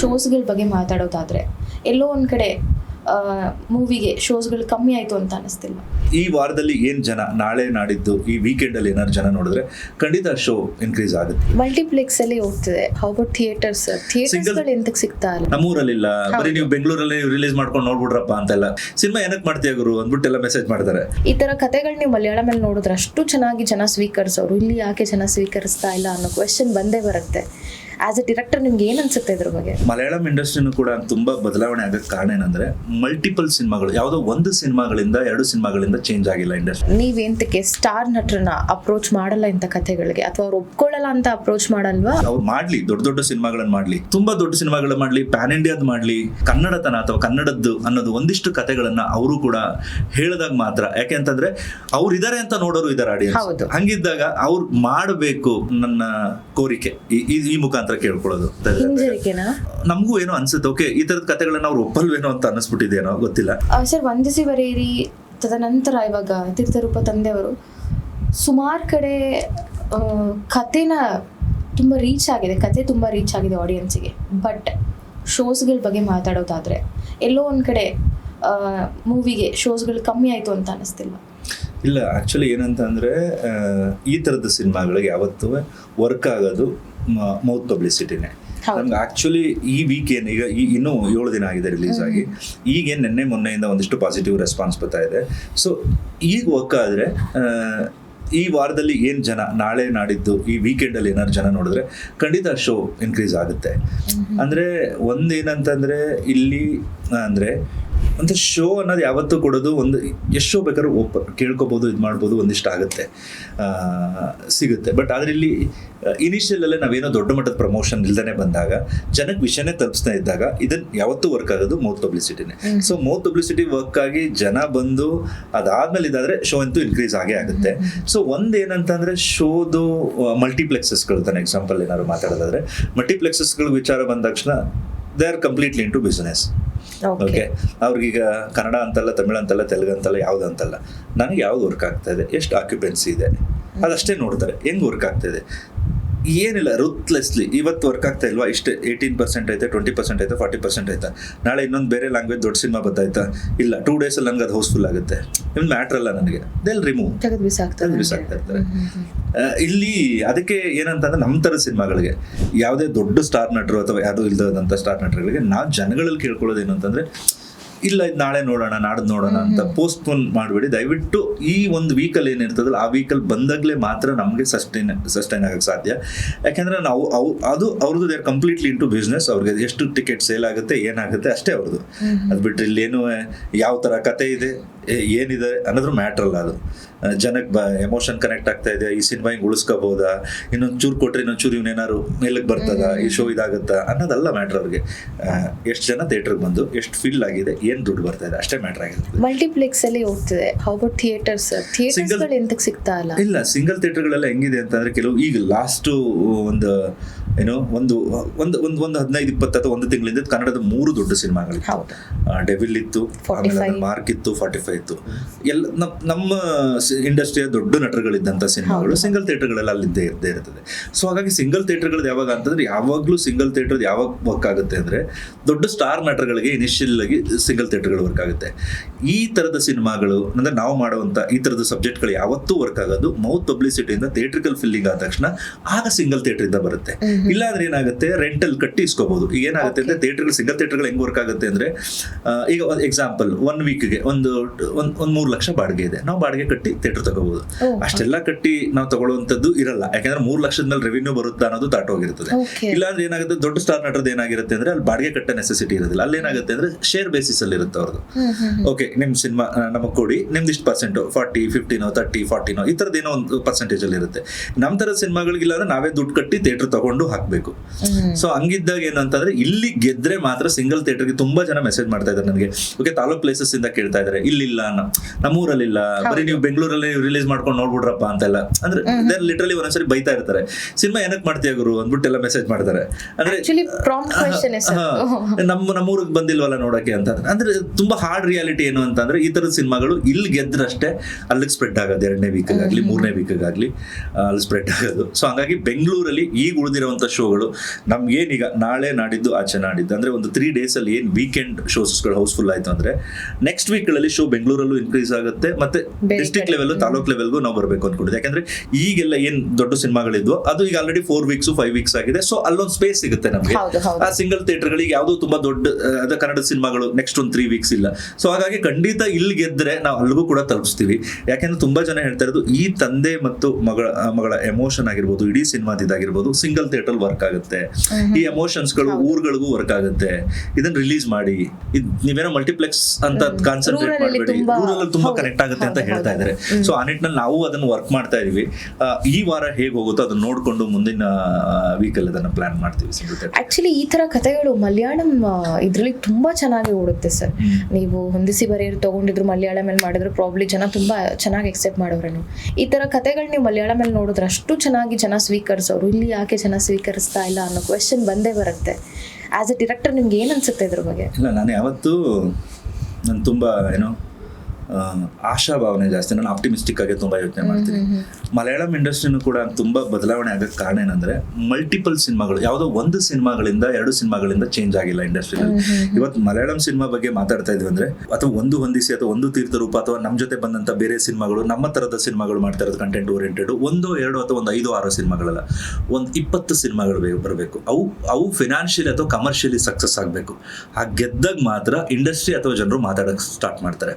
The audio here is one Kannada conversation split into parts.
ಶೋಸ್ಗಳ ಬಗ್ಗೆ ಮಾತಾಡೋದಾದ್ರೆ ಎಲ್ಲೋ ಒಂದ್ ಕಡೆ ಮೂವಿಗೆ ಶೋಸ್ಗಳು ಕಮ್ಮಿ ಆಯ್ತು ಅಂತ ಅನಿಸ್ತಿಲ್ಲ. ಈ ವಾರದಲ್ಲಿ ಏನ್ ಜನ ನಾಳೆ ನಾಡಿದ್ದು ಈ ವೀಕೆಂಡ್ ಅಲ್ಲಿ ಏನಾದ್ರು ಜನ ನೋಡಿದ್ರೆ ಖಂಡಿತ ಶೋ ಇನ್ಕ್ರೀಸ್ ಆಗುತ್ತೆ. ಮಲ್ಟಿಪ್ಲೆಕ್ಸ್ ಅಲ್ಲಿ ಹೋಗ್ತದೆ ಹೌ ಅಬೌಟ್ ಥಿಯೇಟರ್ಸ್ ಥಿಯೇಟರ್ಸ್ಗಳು ಎಂತಕ್ಕೆ ಸಿಗ್ತಾ ಇಲ್ಲ. ನಮ್ಮೂರಲ್ಲಿಲ್ಲ. ಬರೀ. ನೀವು ಬೆಂಗಳೂರಲ್ಲಿ ರಿಲೀಸ್ ಮಾಡ್ಕೊಂಡು ನೋಡ್ಬಿಡ್ರಪ್ಪ ಅಂತೆಲ್ಲ. ಸಿನಿಮಾ ಏನಕ್ಕೆ ಮಾಡ್ತೀಯ ಗುರು? ಅಂದ್ಬಿಟ್ಟೆಲ್ಲ ಮೆಸೇಜ್ ಮಾಡ್ತಾರೆ. ಈ ತರ ಕಥೆಗಳು ನೀವು ಮಲಯಾಳಮಲ್ಲಿ ನೋಡಿದ್ರೆ ಅಷ್ಟು ಚೆನ್ನಾಗಿ ಜನ ಸ್ವೀಕರಿಸೋರು. ಇಲ್ಲಿ ಯಾಕೆ ಜನ ಸ್ವೀಕರಿಸ್ತಾ ಇಲ್ಲ ಅನ್ನೋ ಕ್ವೆಶನ್ ಬಂದೇ ಬರುತ್ತೆ. ಆಸ್ ಎ ಡಿರೆಕ್ಟರ್ ನಿಮ್ಗೆ ಏನ್ ಅನ್ಸುತ್ತೆ ಇದ್ರ ಬಗ್ಗೆ? ಮಲಯಾಳಂ ಇಂಡಸ್ಟ್ರಿನೂ ಕೂಡ ತುಂಬಾ ಬದಲಾವಣೆ ಆಗಕ್ಕೆ ಕಾರಣ ಏನಂದ್ರೆ ಮಲ್ಟಿಪಲ್ ಸಿನಿಮಾಗಳು ಯಾವುದೋ ಒಂದು ಸಿನಿಮಾಗಳಿಂದ ಎರಡು ಸಿನಿಮಾಗಳಿಂದ ಚೇಂಜ್ ಆಗಿಲ್ಲ ಇಂಡಸ್ಟ್ರಿ ನೀವೇಂತಕ್ಕೆ ಸ್ಟಾರ್ ನಟರನ್ನ ಅಪ್ರೋಚ್ ಮಾಡಲ್ಲ ಇಂಥ ಕಥೆಗಳಿಗೆ? ಅಥವಾ ಅವ್ರು ಒಪ್ಕೊಳ್ಳಲ್ಲ ಅಂತ ಅಪ್ರೋಚ್ ಮಾಡಲ್ವಾ? ಅವ್ರು ಮಾಡ್ಲಿ ದೊಡ್ಡ ದೊಡ್ಡ ಸಿನಿಮಾಗಳನ್ನ ಮಾಡ್ಲಿ. ತುಂಬಾ ದೊಡ್ಡ ಸಿನಿಮಾಗಳನ್ನ ಮಾಡ್ಲಿ ಪ್ಯಾನ್ ಇಂಡಿಯಾದ್ ಮಾಡ್ಲಿ ಕನ್ನಡತನ ಅಥವಾ ಕನ್ನಡದ್ದು ಅನ್ನೋದು ಒಂದಿಷ್ಟು ಕಥೆಗಳನ್ನ ಅವರು ಕೂಡ ಹೇಳಿದಾಗ ಮಾತ್ರ. ಯಾಕೆ ಅಂತಂದ್ರೆ ಅವ್ರು ಇದಾರೆ ಅಂತ ನೋಡೋರು ಇದಾರೆ. ಆಡಿಯನ್ಸ್ ಹಂಗಿದ್ದಾಗ ಅವ್ರು ಮಾಡಬೇಕು ನನ್ನ ಕೋರಿಕೆ ಈ- ಈ- ಮುಖಾಂತರ ಕೇಳ್ಕೊಳ್ಳೋದು. ನಮಗೂ ಏನೋ ಅನ್ಸುತ್ತೆ. ಓಕೆ ಈ ತರದ ಕಥೆಗಳನ್ನ ಅವ್ರು ಒಪ್ಪಲ್ವೇನೋ ಅಂತ ಅನಿಸ್ಬಿಟ್ಟಿದೇನೋ ಗೊತ್ತಿಲ್ಲ. ಸರ್ ವಂದಿಸಿ ಬರೆಯಿರಿ ತದನಂತರ ಇವಾಗ ತೀರ್ಥರೂಪ ತಂದೆಯವರು. ಸುಮಾರು ಕಡೆ ಕಥೆನ ತುಂಬ ರೀಚ್ ಆಗಿದೆ. ಕತೆ ತುಂಬ ರೀಚ್ ಆಗಿದೆ ಆಡಿಯನ್ಸಿಗೆ ಬಟ್ ಶೋಸ್ಗಳ ಬಗ್ಗೆ ಮಾತಾಡೋದಾದರೆ ಎಲ್ಲೋ ಒಂದು ಕಡೆ ಮೂವಿಗೆ ಶೋಸ್ಗಳು ಕಮ್ಮಿ ಆಯಿತು ಅಂತ ಅನಿಸ್ತಿಲ್ಲ ಇಲ್ಲ ಆ್ಯಕ್ಚುಲಿ ಏನಂತ ಅಂದರೆ ಈ ಥರದ ಸಿನಿಮಾಗಳಿಗೆ ಯಾವತ್ತೂ ವರ್ಕ್ ಆಗೋದು ಮೌತ್ ಪಬ್ಲಿಸಿಟಿನೇ. ನಮ್ಗೆ ಆ್ಯಕ್ಚುಲಿ ಈ ವೀಕ್ ಏನು ಈಗ ಈ ಇನ್ನೂ ಏಳು ದಿನ ಆಗಿದೆ ರಿಲೀಸ್ ಆಗಿ. ಈಗೇನು ನಿನ್ನೆ ಮೊನ್ನೆಯಿಂದ ಒಂದಿಷ್ಟು ಪಾಸಿಟಿವ್ ರೆಸ್ಪಾನ್ಸ್ ಬರ್ತಾ ಇದೆ. ಸೊ ಈಗ ವರ್ಕ್ ಆದರೆ ಈ ವಾರದಲ್ಲಿ ಏನು ಜನ ನಾಳೆ ನಾಡಿದ್ದು ಈ ವೀಕೆಂಡಲ್ಲಿ ಏನಾದ್ರು ಜನ ನೋಡಿದ್ರೆ ಖಂಡಿತ ಶೋ ಇನ್ಕ್ರೀಸ್ ಆಗುತ್ತೆ. ಅಂದರೆ ಒಂದೇನಂತಂದರೆ ಇಲ್ಲಿ ಅಂದರೆ ಒಂದು ಶೋ ಅನ್ನೋದು ಯಾವತ್ತೂ ಕೊಡೋದು ಒಂದು ಎಷ್ಟು ಶೋ ಬೇಕಾದ್ರೂ ಒಪ್ಪ ಕೇಳ್ಕೊಬೋದು ಇದು ಮಾಡ್ಬೋದು ಒಂದಿಷ್ಟು ಆಗುತ್ತೆ. ಸಿಗುತ್ತೆ. ಬಟ್ ಆದರೆ ಇಲ್ಲಿ ಇನಿಷಿಯಲ್ ಅಲ್ಲೇ ನಾವೇನೋ ದೊಡ್ಡ ಮಟ್ಟದ ಪ್ರಮೋಷನ್ ಇಲ್ದೇ ಬಂದಾಗ ಜನಕ್ಕೆ ವಿಷಯನೇ ತಲುಪಿಸ್ತಾ ಇದ್ದಾಗ ಇದನ್ನು ಯಾವತ್ತೂ ವರ್ಕ್ ಆಗೋದು ಮೌತ್ ಪಬ್ಲಿಸಿಟಿನೇ ಸೊ ಮೌತ್ ಪಬ್ಲಿಸಿಟಿ ವರ್ಕ್ ಆಗಿ ಜನ ಬಂದು ಅದಾದ್ಮೇಲೆ ಇದಾದರೆ ಶೋ ಅಂತೂ ಇನ್ಕ್ರೀಸ್ ಆಗೇ ಆಗುತ್ತೆ. ಸೊ ಒಂದೇನಂತಂದರೆ ಶೋದು ಮಲ್ಟಿಪ್ಲೆಕ್ಸಸ್ಗಳು ತಾನೆ. ಎಕ್ಸಾಂಪಲ್ ಏನಾದ್ರು ಮಾತಾಡೋದಾದ್ರೆ ಮಲ್ಟಿಪ್ಲೆಕ್ಸಸ್ಗಳ ವಿಚಾರ ಬಂದ ತಕ್ಷಣ they are completely into business okay ಅವ್ರಿಗೀಗ Kannada ಅಂತಲ್ಲ ತಮಿಳು ಅಂತಲ್ಲ ತೆಲುಗು ಅಂತಲ್ಲ ಯಾವ್ದು ಅಂತಲ್ಲ ನನಗೆ ಯಾವ್ದು ವರ್ಕ್ ಆಗ್ತಾ ಇದೆ? ಎಷ್ಟು ಆಕ್ಯುಪೆನ್ಸಿ ಇದೆ? ಅದಷ್ಟೇ ನೋಡ್ತಾರೆ. ಹೆಂಗ್ ವರ್ಕ್ ಆಗ್ತಾ ಇದೆ? ಏನಿಲ್ಲ ರುತ್ಲೆಸ್ಲಿ ಇವತ್ತು ವರ್ಕ್ ಆಗ್ತಾ ಇಲ್ವಾ? ಇಷ್ಟೇ ಏಯ್ಟೀನ್ ಪರ್ಸೆಂಟ್ ಐತೆ ಟ್ವೆಂಟಿ ಪರ್ಸೆಂಟ್ ಐತೆ ಫಾರ್ಟಿ ಪರ್ಸೆಂಟ್ ಐತೆ. ನಾಳೆ ಇನ್ನೊಂದು ಬೇರೆ ಲ್ಯಾಂಗ್ವೇಜ್ ದೊಡ್ಡ ಸಿನಿಮಾ ಬರ್ತಾಯ್ತಾ ಇಲ್ಲ ಟೂ ಡೇಸಲ್ಲಿ ನನಗೆ ಅದು ಹೌಸ್ಫುಲ್ ಆಗುತ್ತೆ. ಇವ್ನು ಮ್ಯಾಟ್ರ್ ಅಲ್ಲ ನನಗೆ. ದೆಲ್ ರಿಮೂವ್ ಬಿಸಾಕ್ತಾರೆ ಬಿಸಾಕ್ತಾ ಇರ್ತಾರೆ ಇಲ್ಲಿ ಅದಕ್ಕೆ ಏನಂತಂದ್ರೆ ನಮ್ಮ ತರ ಸಿನಿಮಾಗಳಿಗೆ ಯಾವುದೇ ದೊಡ್ಡ ಸ್ಟಾರ್ ನಟರು ಅಥವಾ ಯಾರು ಇಲ್ದಂತ ಸ್ಟಾರ್ ನಟರುಗಳಿಗೆ ನಾವು ಜನಗಳಲ್ಲಿ ಕೇಳ್ಕೊಳ್ಳೋದು ಏನು ಅಂತಂದ್ರೆ ಇಲ್ಲ ಇದು ನಾಳೆ ನೋಡೋಣ ನಾಡ್ದು ನೋಡೋಣ ಅಂತ ಪೋಸ್ಟ್ ಪೋನ್ ಮಾಡಬೇಡಿ. ದಯವಿಟ್ಟು ಈ ಒಂದು ವೀಕಲ್ಲಿ ಏನಿರ್ತದಲ್ಲ ಆ ವೀಕಲ್ ಬಂದಾಗಲೇ ಮಾತ್ರ ನಮಗೆ ಸಸ್ಟೈನ್ ಸಸ್ಟೈನ್ ಆಗಕ್ಕೆ ಸಾಧ್ಯ. ಯಾಕೆಂದ್ರೆ ನಾವು ಅವು ಅದು ಅವ್ರದ್ದು ದೇರ್ ಕಂಪ್ಲೀಟ್ಲಿ ಇಂಟು ಬಿಸ್ನೆಸ್ ಅವ್ರಿಗೆ ಎಷ್ಟು ಟಿಕೆಟ್ ಸೇಲ್ ಆಗುತ್ತೆ ಏನಾಗುತ್ತೆ ಅಷ್ಟೇ ಅವ್ರದ್ದು. ಅದು ಬಿಟ್ಟರೆ ಇಲ್ಲೇನು ಯಾವ ಥರ ಕತೆ ಇದೆ ಏನಿದೆ ಅನ್ನೋದ್ರ ಮ್ಯಾಟ್ರ್ ಅಲ್ಲ ಅದು. ಜನಕ್ಕೆ ಬ ಎಮೋಷನ್ ಕನೆಕ್ಟ್ ಆಗ್ತಾ ಇದೆ ಈ ಸಿನಿಮಾ ಹಿಂಗೆ ಉಳಿಸ್ಕೋಬೋದಾ ಇನ್ನೊಂದು ಚೂರು ಕೊಟ್ರೆ ಇನ್ನೊಂದು ಚೂರು ಇವನೇನಾರು ಮೇಲಕ್ಕೆ ಬರ್ತದ ಈ ಶೋ ಇದಾಗುತ್ತಾ ಅನ್ನೋದಲ್ಲ ಮ್ಯಾಟ್ರ್ ಅವ್ರಿಗೆ. ಎಷ್ಟು ಜನ ಥಿಯೇಟ್ರಿಗೆ ಬಂದು ಎಷ್ಟು ಫಿಲ್ ಆಗಿದೆ ಏನು ದುಡ್ಡು ಬರ್ತಾ ಇದೆ ಅಷ್ಟೇ ಮ್ಯಾಟ್ರ್ ಆಗಿದೆ ಮಲ್ಟಿಪ್ಲೆಕ್ಸ್ ಅಲ್ಲಿ ಹೋಗ್ತಿದೆ. ಅಬೌಟ್ ಥಿಯೇಟರ್ಸ್ ಎಂತಕ್ಕೆ ಸಿಗ್ತಾ ಇಲ್ಲ? ಇಲ್ಲ ಸಿಂಗಲ್ ಥಿಯೇಟರ್ಗಳೆಲ್ಲ ಹೆಂಗಿದೆ ಅಂತಂದ್ರೆ ಕೆಲವು ಈಗ ಲಾಸ್ಟ್ ಒಂದು ಏನೋ ಒಂದು ಒಂದು ಒಂದು ಒಂದು ಹದಿನೈದು ಇಪ್ಪತ್ತು ಅಥವಾ ಒಂದು ತಿಂಗಳಿಂದ ಕನ್ನಡದ ಮೂರು ದೊಡ್ಡ ಸಿನಿಮಾಗಳಿತ್ತು. ಡೆವಿಲ್ ಇತ್ತು 45. ಆಮೇಲೆ ಮಾರ್ಕ್ ಇತ್ತು ಫಾರ್ಟಿ ಫೈವ್ ಇತ್ತು ಎಲ್ಲ ನಮ್- ನಮ್ಮ ಇಂಡಸ್ಟ್ರಿಯ ದೊಡ್ಡ ನಟರುಗಳಿದ್ದಂಥ ಸಿನಿಮಾಗಳು ಸಿಂಗಲ್ ಥಿಯೇಟರ್ಗಳೆಲ್ಲ ಅಲ್ಲಿದ್ದೇ ಇದ್ದೇ ಇರ್ತದೆ. ಸೊ ಹಾಗಾಗಿ ಸಿಂಗಲ್ ಥಿಯೇಟರ್ಗಳು ಯಾವಾಗ ಅಂತಂದ್ರೆ ಯಾವಾಗಲೂ ಸಿಂಗಲ್ ಥಿಯೇಟರ್ ಯಾವಾಗ ವರ್ಕ್ ಆಗುತ್ತೆ ಅಂದ್ರೆ ದೊಡ್ಡ ಸ್ಟಾರ್ ನಟರುಗಳಿಗೆ ಇನಿಷಿಯಲ್ ಆಗಿ ಸಿಂಗಲ್ ಥಿಯೇಟರ್ಗಳು ವರ್ಕ್ ಆಗುತ್ತೆ. ಈ ತರದ ಸಿನಿಮಾಗಳು ಅಂದ್ರೆ ನಾವು ಮಾಡುವಂತ ಈ ತರದ ಸಬ್ಜೆಕ್ಟ್ಗಳು ಯಾವತ್ತೂ ವರ್ಕ್ ಆಗೋದು ಮೌತ್ ಪಬ್ಲಿಸಿಟಿಯಿಂದ ಥಿಯೇಟ್ರಿಕಲ್ ಫಿಲ್ಲಿಂಗ್ ಆದ ತಕ್ಷಣ ಆಗ ಸಿಂಗಲ್ ಥಿಯೇಟರ್ ಇಂದ ಬರುತ್ತೆ. ಇಲ್ಲ ಅಂದ್ರೆ ಏನಾಗುತ್ತೆ ರೆಂಟಲ್ ಕಟ್ಟಿ ಇಸ್ಕೋಬಹುದು ಈಗ ಏನಾಗುತ್ತೆ ಅಂದ್ರೆ ಥಿಯೇಟರ್ಗಳು ಸಿಂಗಲ್ ಥಿಯೇಟರ್ಗಳು ಹೆಂಗೆ ವರ್ಕ್ ಆಗುತ್ತೆ ಅಂದ್ರೆ ಈಗ ಒಂದು ಎಕ್ಸಾಂಪಲ್ ಒನ್ ವೀಕ್ಗೆ ಒಂದು ಒಂದ್ ಒಂದ್ ಮೂರ್ ಲಕ್ಷ ಬಾಡಿಗೆ ಇದೆ. ನಾವು ಬಾಡಿಗೆ ಕಟ್ಟಿ ಥಿಯೇಟರ್ ತಗೋಬಹುದು ಅಷ್ಟೆಲ್ಲ ಕಟ್ಟಿ ನಾವು ತಗೊಳ್ಳುವಂಥದ್ದು ಇರಲ್ಲ. ಯಾಕಂದ್ರೆ ಮೂರ್ ಲಕ್ಷದ ಮೇಲೆ ರೆವಿನ್ಯೂ ಬರುತ್ತಾ ಅನ್ನೋದು ತಾಟೋಗಿರ್ತದೆ ಹೋಗಿರುತ್ತದೆ ಇಲ್ಲಾಂದ್ರೆ ಏನಾಗುತ್ತೆ ದೊಡ್ಡ ಸ್ಟಾರ್ ನಟರದ್ದು ಏನಾಗಿರುತ್ತೆ ಅಂದ್ರೆ ಅಲ್ಲಿ ಬಾಡಿಗೆ ಕಟ್ಟ ನೆಸೆಸಿಟಿ ಇರೋದಿಲ್ಲ. ಅಲ್ಲಿ ಏನಾಗುತ್ತೆ ಅಂದ್ರೆ ಶೇರ್ ಬೇಸಿಸ್ ಅಲ್ಲಿ ಇರುತ್ತೆ ಅವ್ರದ್ದು. ಓಕೆ ನಿಮ್ ಸಿನಿಮಾ ನಮಗೆ ಕೊಡಿ. ನಿಮ್ದು ಇಷ್ಟು ಪರ್ಸೆಂಟ್ ಫಾರ್ಟಿ ಫಿಫ್ಟಿನೋ ತರ್ಟಿ ಫಾರ್ಟಿನೋ ಈ ಥರದ್ದು ಏನೋ ಒಂದು ಪರ್ಸೆಂಟೇಜ್ ಅಲ್ಲಿ ಇರುತ್ತೆ. ನಮ್ ತರ ಸಿನಿಮಾಗಳಿಗಿಲ್ಲ ಅಂದ್ರೆ ನಾವೇ ದುಡ್ಡು ಕಟ್ಟಿ ಥಿಯೇಟರ್ ತಗೊಂಡು ಹಾಕಬೇಕು. ಸೊ ಹಂಗಿದ್ದಾಗ ಏನಂತಂದ್ರೆ ಇಲ್ಲಿ ಗೆದ್ರೆ ಮಾತ್ರ ಸಿಂಗಲ್ ಥಿಯೇಟರ್ಗೆ ತುಂಬಾ ಜನ ಮೆಸೇಜ್ ಮಾಡ್ತಾ ಇದ್ದಾರೆ ನನಗೆ. ಓಕೆ ತಾಲೂಕ್ ಪ್ಲೇಸಸ್ ಇಂದ ಕೇಳ್ತಾ ಇದ್ದಾರೆ ಇಲ್ಲಿಲ್ಲ ನ- ನಮ್ಮೂರಲ್ಲಿಲ್ಲ. ಬರೀ ನೀವು ಬೆಂಗಳೂರಲ್ಲಿ ರಿಲೀಸ್ ಮಾಡ್ಕೊಂಡು ನೋಡ್ಬಿಡ್ರಪ್ಪ ಅಂತೆಲ್ಲ. ಅಂದ್ರೆ ಲಿಟ್ರಲಿ ಒಂದೊಂದ್ಸರಿ ಬೈತಾ ಇರ್ತಾರೆ. ಸಿನಿಮಾ ಏನಕ್ಕೆ ಮಾಡ್ತೀಯ ಗುರು? ಅಂದ್ಬಿಟ್ಟು ಎಲ್ಲ ಮೆಸೇಜ್ ಮಾಡ್ತಾರೆ. ಅಂದ್ರೆ ನಮ್ಮ ನಮ್ಮೂರಿಗೆ ಬಂದಿಲ್ವಲ್ಲ ನೋಡಕ್ಕೆ ಅಂತ. ಅಂದ್ರೆ ತುಂಬಾ ಹಾರ್ಡ್ ರಿಯಾಲಿಟಿ ಏನು ಅಂತಂದ್ರೆ ಈ ತರದ ಸಿನಿಮಾಗಳು ಇಲ್ಲಿ ಗೆದ್ರಷ್ಟೇ ಅಲ್ಲಿಗೆ ಸ್ಪ್ರೆಡ್ ಆಗೋದು. ಎರಡನೇ ವೀಕ್ ಆಗ್ಲಿ ಮೂರನೇ ವೀಕ್ ಆಗ್ಲಿ ಅಲ್ಲಿ ಸ್ಪ್ರೆಡ್ ಆಗೋದು. ಸೊ ಹಂಗಾಗಿ ಬೆಂಗಳೂರಲ್ಲಿ ಈಗ ಉಳಿದಿರುವಂತ ಶೋಗಳು ಶೋಗಳು ನಮ್ಗೇನೀಗ ನಾಳೆ ನಾಡಿದ್ದು ಆಚೆ ನಾಡಿದ್ದು. ಅಂದ್ರೆ ಒಂದು ತ್ರೀ ಡೇಸ್ ಅಲ್ಲಿ ಏನ್ ವೀಕೆಂಡ್ ಶೋಸ್ಗಳು ಹೌಸ್ಫುಲ್ ಆಯ್ತು ಅಂದ್ರೆ ನೆಕ್ಸ್ಟ್ ವೀಕ್ಗಳಲ್ಲಿ ಶೋ ಬೆಂಗಳೂರಲ್ಲೂ ಇನ್ಕ್ರೀಸ್ ಆಗುತ್ತೆ. ಮತ್ತೆ ಡಿಸ್ಟಿಕ್. ಲೆವೆಲ್ ತಾಲೂಕ್ ಲೆವೆಲ್ಗೂ ನಾವು ಬರಬೇಕು ಅನ್ಕೊಂಡಿದ್ದೆ. ಯಾಕಂದ್ರೆ ಈಗೆಲ್ಲ ಏನ್ ದೊಡ್ಡ ಸಿನಿಮಾಗಳಿದ್ವು ಅದು ಈಗ already four weeks five weeks ಆಗಿದೆ. ಸೊ ಅಲ್ಲೊಂದು ಸ್ಪೇಸ್ ಸಿಗುತ್ತೆ ನಮಗೆ. ಆ ಸಿಂಗಲ್ ಥಿಯೇಟರ್ ಗಳಿಗೆ ಯಾವುದೋ ತುಂಬಾ ದೊಡ್ಡ ಅದ ಕನ್ನಡ ಸಿನಿಮಾಗಳು ನೆಕ್ಸ್ಟ್ ಒಂದು ತ್ರೀ ವೀಕ್ಸ್ ಇಲ್ಲ. ಸೊ ಹಾಗಾಗಿ ಖಂಡಿತ ಇಲ್ಲಿ ಗೆದ್ರೆ ನಾವು ಅಲ್ಲಿಗೂ ಕೂಡ ತಲುಪಿಸ್ತೀವಿ. ಯಾಕೆಂದ್ರೆ ತುಂಬಾ ಜನ ಹೇಳ್ತಾ ಇರೋದು ಈ ತಂದೆ ಮತ್ತು ಮಗಳ ಮಗಳ ಎಮೋಷನ್ ಆಗಿರ್ಬೋದು ಇಡೀ ಸಿನಿಮಾದಿದ್ದಾಗಿರ್ಬೋದು ಸಿಂಗಲ್ ಥಿಯೇಟರ್ ವರ್ಕ್ ಆಗುತ್ತೆ. ಈ ಎಮೋಷನ್ಸ್ಗಳು ಊರುಗಳಿಗೂ ವರ್ಕ್ ಆಗುತ್ತೆ. ಇದನ್ನ ರಿಲೀಸ್ ಮಾಡಿ. ನೀವೇನೋ ಮಲ್ಟಿಪ್ಲೆಕ್ಸ್ ಅಂತ ಕಾನ್ಸಂಟ್ರೇಟ್ ಅಲ್ಲಿ ಮಾಡಬೇಡಿ ತುಂಬಾ- ರೂರಲ್ ತುಂಬಾ ಕನೆಕ್ಟ್ ಆಗುತ್ತೆ ಅಂತ ಹೇಳ್ತಾ. ಇದ್ದಾರೆ ಸೊ ಆ ನಿಟ್ಟಿನಲ್ಲಿ ನಾವು ಅದನ್ನು ವರ್ಕ್ ಮಾಡ್ತಾ ಇದೀವಿ. ಈ ವಾರ ಹೇಗೆ ಹೋಗುತ್ತೋ ಅದನ್ನ ನೋಡ್ಕೊಂಡು ಮುಂದಿನ ವೀಕಲ್ಲಿ ಅದನ್ನ ಪ್ಲಾನ್ ಮಾಡ್ತೀವಿ ಆಕ್ಚುಲಿ ಈ ತರ ಕಥೆಗಳು ಮಲಯಾಳಂ ಇದರಲ್ಲಿ ತುಂಬಾ ಚೆನ್ನಾಗಿ ಓಡುತ್ತೆ ಸರ್. ನೀವು ಹೊಂದಿಸಿ ಬರೆಯರು ತಗೊಂಡಿದ್ರು ಮಲಯಾಳಮಲ್ಲಿ ಮಾಡಿದ್ರು ಪ್ರಾಬ್ಲಿ ಜನ ತುಂಬಾ ಚೆನ್ನಾಗಿ ಎಕ್ಸೆಪ್ಟ್ ಮಾಡೋರೇನು ಈ ತರ ಕಥೆಗಳು ನೀವು ಮಲಯಾಳಮಲ್ಲಿ ನೋಡಿದ್ರೆ ಅಷ್ಟು ಚೆನ್ನಾಗಿ ಜನ ಸ್ವೀಕರಿಸೋರು. ಇಲ್ಲಿ ಯಾಕೆ ಜನ ಸ್ವೀಕರಿಸ್ತಾ ಇಲ್ಲ ಅನ್ನೋ ಕ್ವೆಶನ್ ಬಂದೇ ಬರುತ್ತೆ. ಆಸ್ ಎ ಡಿರೆಕ್ಟರ್ ನಿಮ್ಗೆ ಏನ್ ಅನ್ಸುತ್ತೆ ಇದ್ರ ಬಗ್ಗೆ? ಇಲ್ಲ ನಾನು ಯಾವತ್ತು ನಾನು ತುಂಬ ಏನೋ ಆಶಾಭಾವನೆ ಜಾಸ್ತಿ. ನಾನು ಆಪ್ಟಿಮಿಸ್ಟಿಕ್ ಆಗಿ ತುಂಬ ಯೋಚನೆ ಮಾಡ್ತೀನಿ. ಮಲಯಾಳಂ ಇಂಡಸ್ಟ್ರಿನೂ ಕೂಡ ತುಂಬ ಬದಲಾವಣೆ ಆಗಕ್ಕೆ ಕಾರಣ ಏನಂದ್ರೆ ಮಲ್ಟಿಪಲ್ ಸಿನಿಮಾಗಳು ಯಾವುದೋ ಒಂದು ಸಿನಿಮಾಗಳಿಂದ ಎರಡು ಸಿನಿಮಾಗಳಿಂದ ಚೇಂಜ್ ಆಗಿಲ್ಲ ಇಂಡಸ್ಟ್ರಿನಲ್ಲಿ ಇವತ್ತು ಮಲಯಾಳಂ ಸಿನಿಮಾ ಬಗ್ಗೆ ಮಾತಾಡ್ತಾ ಇದ್ವಿ ಅಂದ್ರೆ ಅಥವಾ ಒಂದು ಹೊಂದಿಸಿ ಅಥವಾ ಒಂದು ತೀರ್ಥ ರೂಪ ಅಥವಾ ನಮ್ಮ ಜೊತೆ ಬಂದಂತ ಬೇರೆ ಸಿನಿಮಾಗಳು ನಮ್ಮ ತರದ ಸಿನಿಮಾಗಳು ಮಾಡ್ತಾ ಇರೋದು ಕಂಟೆಂಟ್ ಓರಿಯೆಂಟೆಡ್ ಒಂದು ಎರಡು ಅಥವಾ ಒಂದು ಐದು ಆರು ಸಿನಿಮಾಗಳಲ್ಲ. ಒಂದು ಇಪ್ಪತ್ತು ಸಿನಿಮಾಗಳು ಬರಬೇಕು. ಅವು ಅವು ಫಿನಾನ್ಷಿಯಲಿ ಅಥವಾ ಕಮರ್ಷಿಯಲಿ ಸಕ್ಸಸ್ ಆಗಬೇಕು. ಆ ಗೆದ್ದಾಗ ಮಾತ್ರ ಇಂಡಸ್ಟ್ರಿ ಅಥವಾ ಜನರು ಮಾತಾಡಕ್ ಸ್ಟಾರ್ಟ್ ಮಾಡ್ತಾರೆ.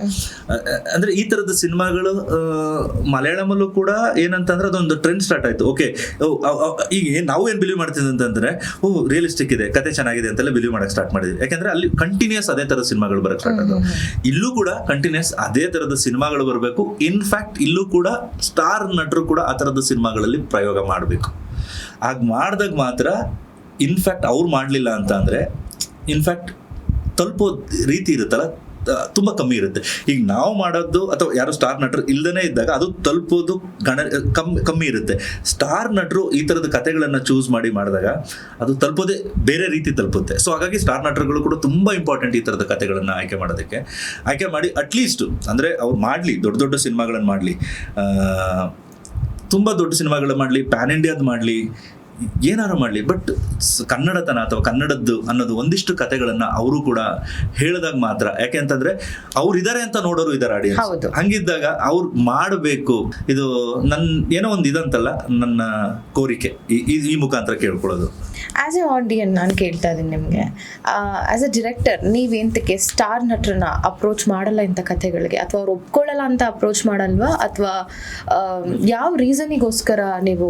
ಅಂದ್ರೆ ಈ ತರದ ಸಿನಿಮಾಗಳು ಮಲಯಾಳಮಲ್ಲೂ ಕೂಡ ಏನಂತಂದ್ರೆ ಅದೊಂದು ಟ್ರೆಂಡ್ ಸ್ಟಾರ್ಟ್ ಆಯ್ತು. ಓಕೆ ಈಗ ಏನ್ ನಾವು ಏನ್ ಬಿಲೀವ್ ಮಾಡ್ತಿದ್ವಿ ಅಂತಂದ್ರೆ ಓ ರಿಯಲಿಸ್ಟಿಕ್ ಇದೆ ಕತೆ ಚೆನ್ನಾಗಿದೆ ಅಂತೆಲ್ಲ ಬಿಲೀವ್ ಮಾಡಕ್ ಸ್ಟಾರ್ಟ್ ಮಾಡಿದ್ವಿ. ಯಾಕಂದ್ರೆ ಅಲ್ಲಿ ಕಂಟಿನ್ಯೂಸ್ ಅದೇ ತರದ ಸಿನಿಮಾಗಳು ಬರಕ್ ಸ್ಟಾರ್ಟ್ ಆದವು. ಇಲ್ಲೂ ಕೂಡ ಕಂಟಿನ್ಯೂಸ್ ಅದೇ ತರದ ಸಿನಿಮಾಗಳು ಬರಬೇಕು. ಇನ್ಫ್ಯಾಕ್ಟ್ ಇಲ್ಲೂ ಕೂಡ ಸ್ಟಾರ್ ನಟರು ಕೂಡ ಆ ತರದ ಸಿನಿಮಾಗಳಲ್ಲಿ ಪ್ರಯೋಗ ಮಾಡಬೇಕು. ಆಗ ಮಾಡಿದಾಗ ಮಾತ್ರ ಇನ್ಫ್ಯಾಕ್ಟ್ ಅವ್ರು ಮಾಡಲಿಲ್ಲ ಅಂತ ಅಂದ್ರೆ ಇನ್ಫ್ಯಾಕ್ಟ್ ತಲುಪೋ ರೀತಿ ಇರುತ್ತಲ್ಲ ತುಂಬಾ ಕಮ್ಮಿ ಇರುತ್ತೆ. ಈಗ ನಾವು ಮಾಡೋದು ಅಥವಾ ಯಾರು ಸ್ಟಾರ್ ನಟರು ಇಲ್ಲದೇ ಇದ್ದಾಗ ಅದು ತಲುಪೋದು ಗಣ, ಕಮ್ಮಿ ಕಮ್ಮಿ ಇರುತ್ತೆ. ಸ್ಟಾರ್ ನಟರು ಈ ತರದ ಕಥೆಗಳನ್ನು ಚೂಸ್ ಮಾಡಿ ಮಾಡಿದಾಗ ಅದು ತಲುಪೋದೇ ಬೇರೆ ರೀತಿ ತಲುಪುತ್ತೆ. ಸೊ ಹಾಗಾಗಿ ಸ್ಟಾರ್ ನಟರುಗಳು ಕೂಡ ತುಂಬಾ ಇಂಪಾರ್ಟೆಂಟ್ ಈ ತರದ ಕಥೆಗಳನ್ನು ಆಯ್ಕೆ ಮಾಡೋದಕ್ಕೆ. ಆಯ್ಕೆ ಮಾಡಿ ಅಟ್ಲೀಸ್ಟ್ ಅಂದ್ರೆ ಅವ್ರು ಮಾಡ್ಲಿ, ದೊಡ್ಡ ದೊಡ್ಡ ಸಿನಿಮಾಗಳನ್ನು ಮಾಡ್ಲಿ. ತುಂಬಾ ದೊಡ್ಡ ಸಿನಿಮಾಗಳು ಮಾಡಲಿ ಪ್ಯಾನ್ ಇಂಡಿಯಾದ್ ಮಾಡಲಿ ಏನಾರು ಮಾಡಲಿ ಬಟ್ ಕನ್ನಡತನ ಅಥವಾ ಕನ್ನಡದ್ದು ಅನ್ನೋದು ಒಂದಿಷ್ಟು ಕತೆಗಳನ್ನ ಅವರು ಕೂಡ ಹೇಳಿದಾಗ ಮಾತ್ರ. ಯಾಕೆ ಅಂತಂದ್ರೆ ಅವ್ರು ಇದಾರೆ ಅಂತ ನೋಡೋರು ಇದಾರೆ. ಆಡಿಯನ್ಸ್ ಹಂಗಿದ್ದಾಗ ಅವ್ರು ಮಾಡಬೇಕು. ಇದು ನನ್ನ ಏನೋ ಒಂದು ಇದಂತಲ್ಲ ನನ್ನ ಕೋರಿಕೆ. ಈ ಮುಖಾಂತರ ಕೇಳ್ಕೊಳ್ಳೋದು. ಆಸ್ ಎ ಆಡಿಯನ್ ನಾನು ಕೇಳ್ತಾ ಇದ್ದೀನಿ ನಿಮಗೆ. ಆಸ್ ಎ ಡಿರೆಕ್ಟರ್ ನೀವೇಂತಕ್ಕೆ ಸ್ಟಾರ್ ನಟರನ್ನ ಅಪ್ರೋಚ್ ಮಾಡಲ್ಲ ಇಂಥ ಕಥೆಗಳಿಗೆ? ಅಥವಾ ಅವ್ರು ಒಪ್ಕೊಳ್ಳಲ್ಲ ಅಂತ ಅಪ್ರೋಚ್ ಮಾಡಲ್ವಾ? ಅಥವಾ ಯಾವ ರೀಸನಿಗೋಸ್ಕರ ನೀವು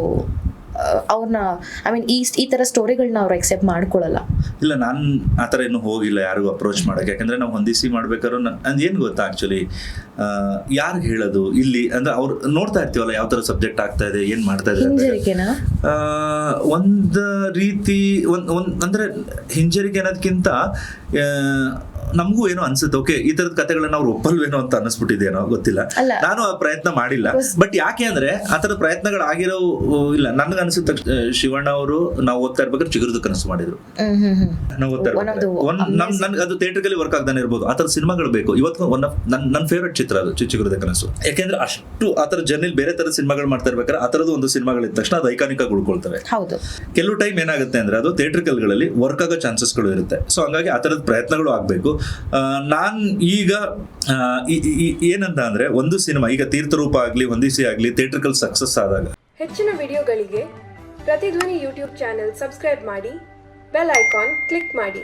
ಅವ್ರನ್ನ ಐ ಮೀನ್ ಈ ಈ ಥರ ಸ್ಟೋರಿಗಳನ್ನ ಅವ್ರು ಎಕ್ಸೆಪ್ಟ್ ಮಾಡ್ಕೊಳ್ಳಲ್ಲ ಇಲ್ಲ ನಾನು ಆ ಥರ ಇನ್ನೂ ಹೋಗಿಲ್ಲ ಯಾರಿಗೂ ಅಪ್ರೋಚ್ ಮಾಡಕ್ಕೆ. ಯಾಕಂದ್ರೆ ನಾವು ಹೊಂದಿಸಿ ಮಾಡ್ಬೇಕಾದ್ರೂ ನಂದು ಏನು ಗೊತ್ತಾ ಆ್ಯಕ್ಚುಲಿ ಯಾರು ಹೇಳೋದು? ಇಲ್ಲಿ ಅಂದ್ರೆ ಅವ್ರು ನೋಡ್ತಾ ಇರ್ತೀವಲ್ಲ ಯಾವ ಥರ ಸಬ್ಜೆಕ್ಟ್ ಆಗ್ತಾ ಇದೆ ಏನು ಮಾಡ್ತಾ ಇದೆ ಒಂದ್ ರೀತಿ ಒಂದು ಒಂದ್ ಅಂದ್ರೆ ಹಿಂಜರಿಕೆ ಅನ್ನೋದಕ್ಕಿಂತ ನಮಗೂ ಏನೋ ಅನ್ಸುತ್ತೆ ಓಕೆ ಈ ತರದ ಕಥೆಗಳನ್ನ ಅವ್ರು ಒಪ್ಪಲ್ವೇನೋ ಅಂತ ಅನಿಸ್ಬಿಟ್ಟಿದೇನೋ ಗೊತ್ತಿಲ್ಲ. ನಾನು ಆ ಪ್ರಯತ್ನ ಮಾಡಿಲ್ಲ. ಬಟ್ ಯಾಕೆ ಅಂದ್ರೆ ಆ ತರದ ಪ್ರಯತ್ನಗಳು ಆಗಿರೋ ಇಲ್ಲ ನನ್ಗೆ ಅನ್ಸುತ್ತೆ ಶಿವಣ್ಣ ಅವರು ನಾವು ಓದ್ತಾ ಇರ್ಬೇಕಾದ್ರೆ ಚಿಗುರದ ಕನಸು ಮಾಡಿದ್ರು. ನಾವು ಓದ್ತಾ ಇರ್ಬೇಕು ಅದು ಥಿಯೇಟರ್ಗಲ್ಲಿ ವರ್ಕ್ ಆಗ್ದಾನೆ ಇರ್ಬೋದು. ಆ ಥರ ಸಿನಿಮಾಗಳು ಬೇಕು. ಇವತ್ತು ಒನ್ ಆಫ್ ನನ್ನ ನನ್ನ ಫೇವ್ರೆಟ್ ಚಿತ್ರ ಅದು ಚಿಗುರುದ ಕನಸು. ಯಾಕೆಂದ್ರೆ ಅಷ್ಟು ಆ ಥರ ಜರ್ನಿಲಿ ಬೇರೆ ಥರದ ಸಿನಿಮಾಗಳು ಮಾಡ್ತಾ ಇರ್ಬೇಕಾದ್ರೆ ಆ ಥರದ್ದು ಒಂದು ಸಿನಿಮಾಗಳಿದ ತಕ್ಷಣ ಅದು ಐಕಾನಿಕ ಉಳ್ಕೊಳ್ತವೆ. ಕೆಲವು ಟೈಮ್ ಏನಾಗುತ್ತೆ ಅಂದ್ರೆ ಅದು ಥಿಯೇಟ್ರಿಕಲ್ಗಳಲ್ಲಿ ವರ್ಕ್ ಆಗೋ ಚಾನ್ಸಸ್ಗಳು ಇರುತ್ತೆ. ಸೊ ಹಂಗಾಗಿ ಆ ಥರದ ಪ್ರಯತ್ನಗಳು ಆಗಬೇಕು. ನಾನು ಈಗ ಏನಂತ ಅಂದ್ರೆ ಒಂದು ಸಿನಿಮಾ, ಈಗ ತೀರ್ಥರೂಪ ಆಗಲಿ ಹೊಂದಿಸಿ ಆಗಲಿ ಥಿಯೇಟ್ರಿಕಲ್ ಸಕ್ಸಸ್ ಆದಾಗ. ಹೆಚ್ಚಿನ ವಿಡಿಯೋಗಳಿಗೆ ಪ್ರತಿಧ್ವನಿ ಯೂಟ್ಯೂಬ್ ಚಾನೆಲ್ ಸಬ್ಸ್ಕ್ರೈಬ್ ಮಾಡಿ, ಬೆಲ್ ಐಕಾನ್ ಕ್ಲಿಕ್ ಮಾಡಿ.